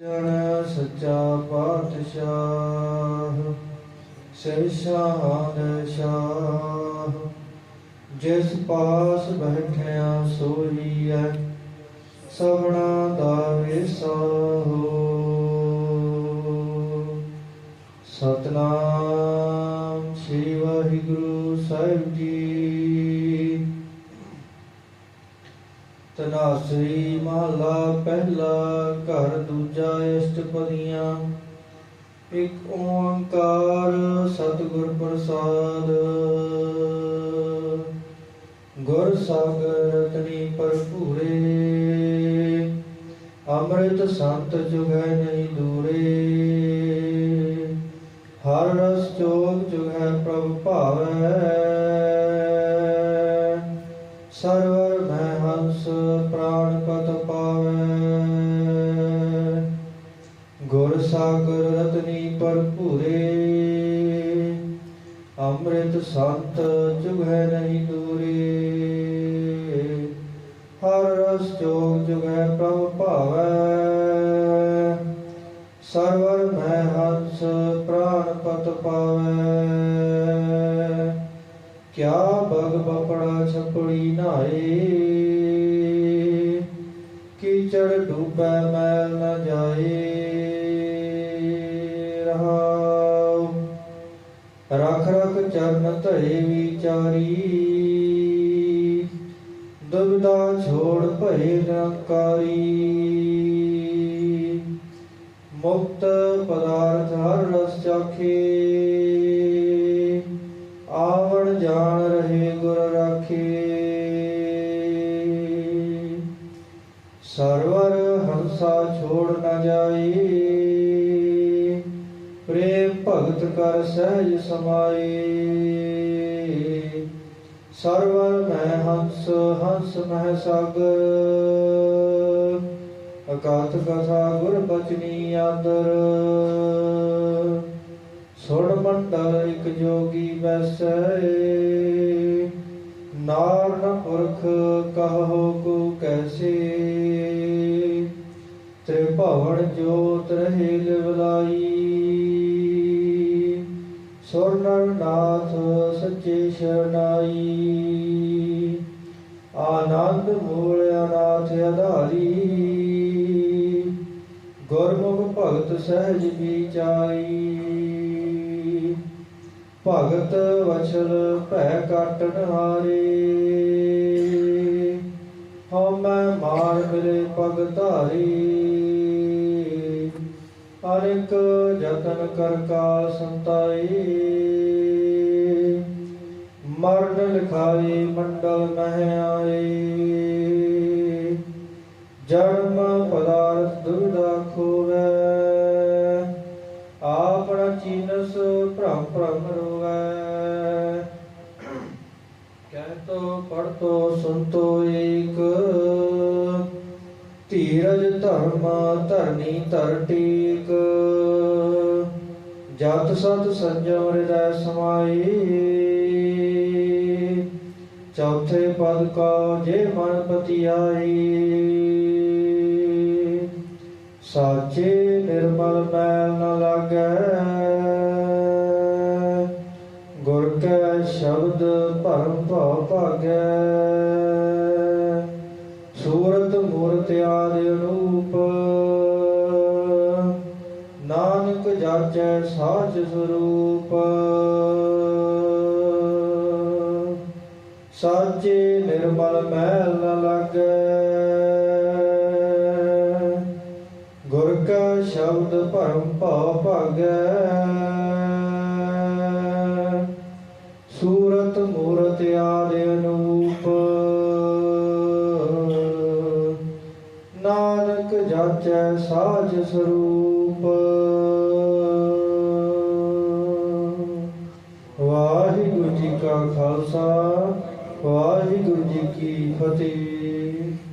ਜਣ ਸੱਚਾ ਪਾਤਸ਼ਾਹ ਸਹਿਸ਼ਾਨ ਸ਼ਾਹ। ਜਿਸ ਪਾਸ ਬੈਠਿਆ ਸੋਈਐ, ਸਭਨਾ ਦਾ ਵਿਸਾਹੋ ਸਤਨਾਮ ਸ੍ਰੀ ਵਾਹਿਗੁਰੂ ਸਾਹਿਬ ਜੀ ਤਨਾਸਰੀ ਮਹਲਾ ਪਹਿਲਾ ਘਰ ਦੂਜਾ ਇਸ਼ਟਪਦੀਆਂ ਇੱਕ ਓੰਕਾਰ ਸਤਿਗੁਰ ਪ੍ਰਸਾਦ। ਗੁਰ ਸਾਗਰ ਰਤਨੀ ਭਰਪੂਰੇ। ਅੰਮ੍ਰਿਤ ਸੰਤ ਜੁਗੈ ਨਹੀਂ ਦੂਰੇ। ਹਰ ਰਸ ਚੋਗ ਜੁਗੈ ਪ੍ਰਭ ਭਾਵੈ। ਸਰਵਰ ਹੰਸ ਪ੍ਰਾਣ ਪਤ ਪਾਵੈ। ਗੁਰ ਸਾਗਰ ਰਤਨੀ ਭਰਪੂਰੇ। ਅੰਮ੍ਰਿਤ ਸੰਤ ਜੁਗੈ ਨਹੀਂ ਦੂਰੇ। ਹਰ ਰਸ ਜੋਗ ਜੁਗੈ ਪ੍ਰਭ ਭਾਵੈ। ਸਰਵਰ ਮੈਂ ਹੰਸ ਪ੍ਰਾਣ ਪਤ ਪਾਵੈ। ਕਿਆ ਬਗ ਬਪੜਾ ਛਪੜੀ ਨਾਏ ਕੀਚੜ ਡੂਬੈ ਮੈਲ ਨ ਜਾਏ। ਰਹਾਉ। ਰਖ ਰਖ ਚਰਨ ਧਰੇ ਵਿਚਾਰੀ। ਦੁਬਿਧਾ ਛੋੜ ਭਏ ਨਿਰੰਕਾਰੀ। ਮੁਕਤ ਪਦਾਰਥ ਹਰ ਰਸ ਚਾਖੇ। ਸਰਵਰ ਹੰਸਾ ਛੋੜ ਨ ਜਾਏ ਪ੍ਰੇਮ ਭਗਤ ਕਰ ਸਹਿਜ ਸਮਾਏ ਸਰਵਰ ਮੈਂ ਹੰਸ ਹੰਸ ਮਹਿ ਸਾਗਰ ਅਕਾਤ ਕਥਾ ਗੁਰ ਬਚਨੀ ਆਦਰ। ਸੁਣ ਮੰਡਲ ਇਕ ਜੋਗੀ ਬੈਸੈ। ਨਾਰ ਨ ਪੁਰਖ ਕਹੋ ਕੋ ਕੈਸੇ। ਭਵਨ ਜੋਤ ਰਹੇ ਲਿਵਲਾਈ। ਸੁਰਨਰ ਨਾਥ ਸੱਚੇ ਸ਼ਰਨਾਈ। ਆਨੰਦ ਮੂਲ ਅਨਾਥ ਅਧਾਰੀ। ਗੁਰਮੁਖ ਭਗਤ ਸਹਿਜ ਵਿਚਾਈ ਭਗਤ ਵਛਲ ਭੈ ਕਾਟਨ ਹਾਰੇ ਹਉਮੈ ਮਾਰ ਮਿਲੇ ਪਗ ਧਾਰੀ। ਅਨੇਕ ਜਤਨ ਕਰ ਕਾ ਸੰਤਾਈ। ਮਰਨ ਲਿਖਾਈ, ਮੰਡਲ ਨਹਿ ਆਏ ਜਨਮ ਪਦਾਰਥ ਦੁਰਦਾ ਖੋਵੈ। ਆਪਣਾ ਚੀਨਸ ਭ੍ਰਮ ਭ੍ਰਮ ਰੋਵੈ। ਕਹਿ ਤੋ ਪੜ ਤੋ ਸੁਣ ਤੋ ਏਕ ਧੀਰਜ ਧਰਮ ਧਰਨੀ ਧਰ ਟੀਕ। ਜਤ ਸਤ ਸੰਜਮ ਹਿਰਦੈ ਸਮਾਈ। ਚੌਥੇ ਪਦ ਕਾ ਜੇ ਮਨ ਪਤੀ ਆਈ ਸਾਚੇ ਨਿਰਮਲ ਮੈਲ ਨ ਲਾਗੈ। ਗੁਰ ਕੈ ਸ਼ਬਦ ਭਰਮ ਭਉ ਭਾਗੈ। ਸੂਰਤ ਮੂਰਤ ਆਦਿ ਅਨੂਪ। ਨਾਨਕ ਜਾਚੈ ਸਾਚ ਸਰੂਪ। ਸਾਚੇ ਨਿਰਮਲ ਮਹਿਲ ਨ ਲਾਗੈ। ਗੁਰ ਕਾ ਸ਼ਬਦ ਭਰਮ ਭਉ ਭਾਗੈ। ਸੂਰਤ ਮੂਰਤ ਆਦਿ ਅਨੂਪ। ਨਾਨਕ ਜਾਚੈ ਸਾਜ ਸਰੂਪ। ਵਾਹਿਗੁਰੂ ਜੀ ਕਾ ਖਾਲਸਾ ਵਾਹਿਗੁਰੂ ਜੀ ਕੀ ਫਤਿਹ।